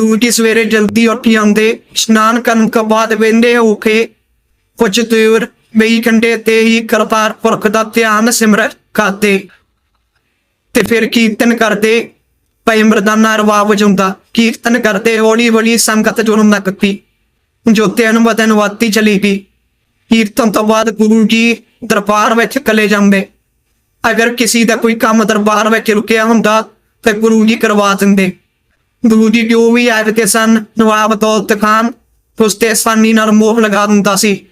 ਗੁਰੂ ਜੀ ਸਵੇਰੇ ਜਲਦੀ ਉੱਠ ਜਾਂਦੇ, ਇਸ਼ਨਾਨ ਕਰਨ ਤੋਂ ਬਾਅਦ ਵੇਂਦੇ ਹੋ ਕੇ ਕੁਝ ਦੂਰ ਬਈ ਕੰਡੇ ਤੇ ਹੀ ਕਰਤਾਰ ਪੁਰਖ ਦਾ ਧਿਆਨ ਸਿਮਰਤ ਕਰਦੇ। ਤੇ ਫਿਰ ਕੀਰਤਨ ਕਰਦੇ, ਭਾਈ ਮਰਦਾਨਾ ਰਵਾ ਵਜਾਉਂਦਾ ਕੀਰਤਨ ਕਰਦੇ ਹੌਲੀ ਹੌਲੀ ਸੰਗਤ ਜੁਰਮ ਲੱਗ ਪਈ। ਜੋਤਿਆਂ ਨੂੰ ਬਦਨ ਵਾਤੀ ਚਲੀ ਗਈ। ਕੀਰਤਨ ਤੋਂ ਬਾਅਦ ਗੁਰੂ ਜੀ ਦਰਬਾਰ ਵਿੱਚ ਕਲੇ ਜਾਂਦੇ। ਅਗਰ ਕਿਸੇ ਦਾ ਕੋਈ ਕੰਮ ਦਰਬਾਰ ਵਿੱਚ ਰੁਕਿਆ ਹੁੰਦਾ, ਤੇ ਗੁਰੂ ਜੀ ਕਰਵਾ ਦਿੰਦੇ। ਗੁਰੂ ਜੀ ਜੋ ਵੀ ਆਖਦੇ ਸਨ, ਨਵਾਬ ਦੌਲਤ ਖਾਨ ਉਸਤੇ ਆਸਾਨੀ ਨਾਲ ਮੋਹ ਲਗਾ ਦਿੰਦਾ ਸੀ।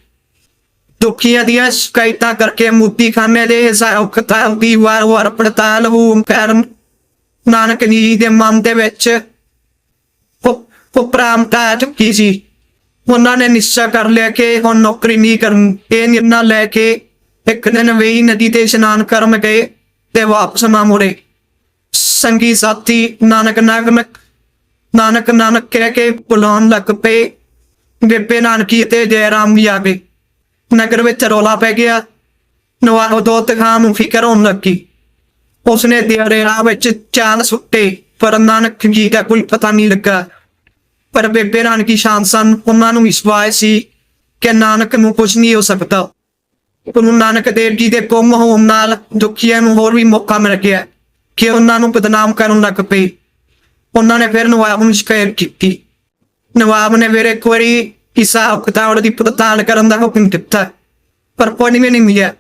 ਦੁਖੀਆਂ ਦੀਆਂ ਸ਼ਿਕਾਇਤਾਂ ਕਰਕੇ ਮੂਤੀ ਖਾਨੇ ਦੇ ਹਿਸਾਬ ਕਿਤਾਬ ਦੀ ਵਾਰ ਵਾਰ ਪੜਤਾਲ ਹੋਣ ਕਾਰਨ ਨਾਨਕ ਜੀ ਦੇ ਮਨ ਦੇ ਵਿੱਚ ਉਪਰਾਮਤਾ ਚੁੱਕੀ ਸੀ? ਉਹਨਾਂ ਨੇ ਨਿਸ਼ਚਾ ਕਰ ਲਿਆ ਕਿ ਹੁਣ ਨੌਕਰੀ ਨਹੀਂ ਕਰਨ। ਇਹ ਨਿਰਣਾ ਲੈ ਕੇ ਇੱਕ ਦਿਨ ਵੇਈ ਨਦੀ ਤੇ ਇਸ਼ਨਾਨ ਕਰਨ ਗਏ ਤੇ ਵਾਪਸ ਨਾ ਮੁੜੇ। ਸੰਗੀ ਸਾਥੀ ਨਾਨਕ ਨਾਨਕ ਨਾਨਕ ਨਾਨਕ ਕਹਿ ਕੇ ਬੁਲਾਉਣ ਲੱਗ ਪਏ। ਬੇਬੇ ਨਾਨਕੀ ਤੇ ਜੈਰਾਮ ਵੀ ਆ ਗਏ। ਨਗਰ ਵਿੱਚ ਰੌਲਾ ਪੈ ਗਿਆ। ਨਵਾਬ ਦੋਤ ਖਾਨ ਨੂੰ ਫਿਕਰ ਹੋਣ ਲੱਗੀ। ਉਸਨੇ ਦਿਹਾੜੇ ਰਾਹ ਵਿੱਚ ਚਾਂਦ ਸੁੱਟੇ, ਪਰ ਨਾਨਕ ਜੀ ਦਾ ਕੋਈ ਪਤਾ ਨਹੀਂ ਲੱਗਾ। ਪਰ ਬੇਬੇ ਨਾਨਕੀ ਸ਼ਾਨ ਸਨ। ਉਹਨਾਂ ਨੂੰ ਵਿਸ਼ਵਾਸ ਸੀ ਕਿ ਨਾਨਕ ਨੂੰ ਕੁਝ ਨਹੀਂ ਹੋ ਸਕਦਾ। ਗੁਰੂ ਨਾਨਕ ਦੇਵ ਜੀ ਦੇ ਗੁੰਮ ਹੋਣ ਨਾਲ ਦੁਖੀਆਂ ਨੂੰ ਹੋਰ ਵੀ ਮੌਕਾ ਮਿਲ ਗਿਆ ਕਿ ਉਹਨਾਂ ਨੂੰ ਬਦਨਾਮ ਕਰਨ ਲੱਗ ਪਏ। ਉਹਨਾਂ ਨੇ ਫਿਰ ਨਵਾਬ ਨੂੰ ਸ਼ਿਕਾਇਤ ਕੀਤੀ। ਨਵਾਬ ਨੇ ਫਿਰ ਇੱਕ ਵਾਰੀ ਹਿਸਾਬ ਕਿਤਾਬ ਦੀ ਪੜਤਾਲ ਕਰਨ ਦਾ ਹੁਕਮ ਦਿੱਤਾ, ਪਰ ਕੋਈ ਵੀ ਨਹੀਂ ਮਿਲਿਆ।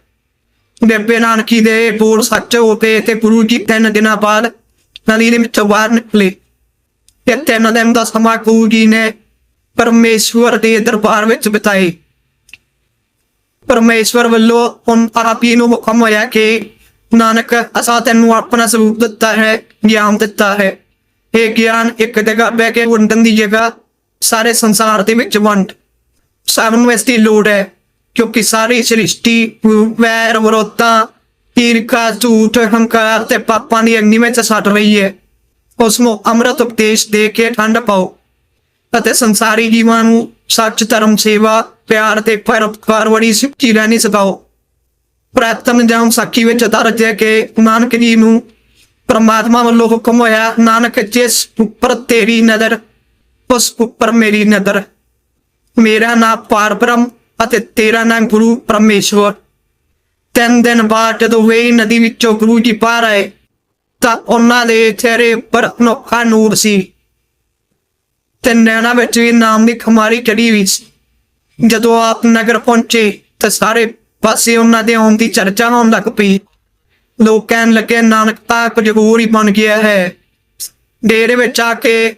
ਬੇਬੇ ਨਾਨਕੀ ਦੇ ਬੋਲ ਸੱਚ ਹੋ ਤੇ ਤੇ ਗੁਰੂ ਜੀ ਤਿੰਨ ਦਿਨਾਂ ਬਾਅਦ ਨਦੀ ਦੇ ਵਿੱਚੋਂ ਬਾਹਰ ਨਿਕਲੇ। ਤੇ ਤਿੰਨ ਦਿਨ ਦਾ ਸਮਾਂ ਗੁਰੂ ਜੀ ਨੇ ਪਰਮੇਸ਼ਵਰ ਦੇ ਦਰਬਾਰ ਵਿੱਚ ਬਿਤਾਏ। ਪਰਮੇਸ਼ਵਰ ਵੱਲੋਂ ਹੁਣ ਆਪੀ ਨੂੰ ਹੁਕਮ ਹੋਇਆ ਕਿ ਨਾਨਕ ਅਸਾਂ ਤੈਨੂੰ ਆਪਣਾ ਸਰੂਪ ਦਿੱਤਾ ਹੈ, ਗਿਆਨ ਦਿੱਤਾ ਹੈ। ਇਹ ਗਿਆਨ, ਇੱਕ ਜਗ੍ਹਾ ਬਹਿ ਕੇ ਵੰਡਣ ਦੀ ਜਗ੍ਹਾ ਸਾਰੇ ਸੰਸਾਰ ਦੇ ਵਿੱਚ ਵੰਡ। ਸਾਨੂੰ ਇਸ ਦੀ ਲੋੜ ਹੈ, ਕਿਉਂਕਿ ਸਾਰੀ ਸ੍ਰਿਸ਼ਟੀ, ਵੈਰ ਵਿਰੋਧਤਾ ਈਰਖਾ, ਝੂਠ, ਹੰਕਾਰ ਤੇ ਪਾਪਾਂ ਦੀ ਅਗਨੀ ਵਿੱਚ ਸੱਟ ਰਹੀ ਹੈ। ਉਸ ਨੂੰ ਅੰਮ੍ਰਿਤ ਉਪਦੇਸ਼ ਦੇ ਕੇ ਠੰਡ ਪਾਓ ਅਤੇ ਸੰਸਾਰੀ ਜੀਵਾਂ ਨੂੰ ਸੱਚ, ਧਰਮ, ਸੇਵਾ, ਪਿਆਰ ਤੇ ਪਰਉਪਕਾਰ ਵੜੀ ਸਿੱਖੀ ਰਹਿਣੀ ਸਿਖਾਓ। ਪ੍ਰਾਤਮ ਜਮ ਸਾਖੀ ਵਿੱਚ ਦਰਜ ਹੈ ਕਿ ਨਾਨਕ ਜੀ ਨੂੰ ਪਰਮਾਤਮਾ ਵੱਲੋਂ ਹੁਕਮ ਹੋਇਆ, ਨਾਨਕ ਜਿਸ ਉੱਪਰ ਤੇਰੀ ਨਜ਼ਰ, ਉਸ ਉੱਪਰ ਮੇਰੀ ਨਜ਼ਰ। ਮੇਰਾ ਨਾਮ ਪਾਰਬ੍ਰਹਮ ਅਤੇ ਤੇਰਾ ਨਾਮ ਗੁਰੂ ਪਰਮੇਸ਼ਵਰ। ਤਿੰਨ ਦਿਨ ਬਾਅਦ ਜਦੋਂ ਵੇ ਨਦੀ ਵਿੱਚੋਂ ਗੁਰੂ ਜੀ ਬਾਹਰ ਆਏ, ਤਾਂ ਉਹਨਾਂ ਦੇ ਚਿਹਰੇ ਉੱਪਰ ਅਨੋਖਾ ਨੂਰ ਸੀ। ਤੇ ਨੈਣਾ ਵਿੱਚ ਵੀ ਨਾਮ ਦੀ ਖਮਾਰੀ ਚੜੀ ਹੋਈ ਸੀ। ਜਦੋਂ ਆਪ ਨਗਰ ਪਹੁੰਚੇ, ਤਾਂ ਸਾਰੇ ਪਾਸੇ ਉਹਨਾਂ ਦੇ ਆਉਣ ਦੀ ਚਰਚਾ ਹੋਣ ਲੱਗ ਪਈ। ਲੋਕ ਕਹਿਣ ਲੱਗੇ, ਨਾਨਕ ਤਾਂ ਕੁਝ ਹੋਰ ਹੀ ਬਣ ਗਿਆ ਹੈ। ਡੇਰੇ ਵਿੱਚ ਆ ਕੇ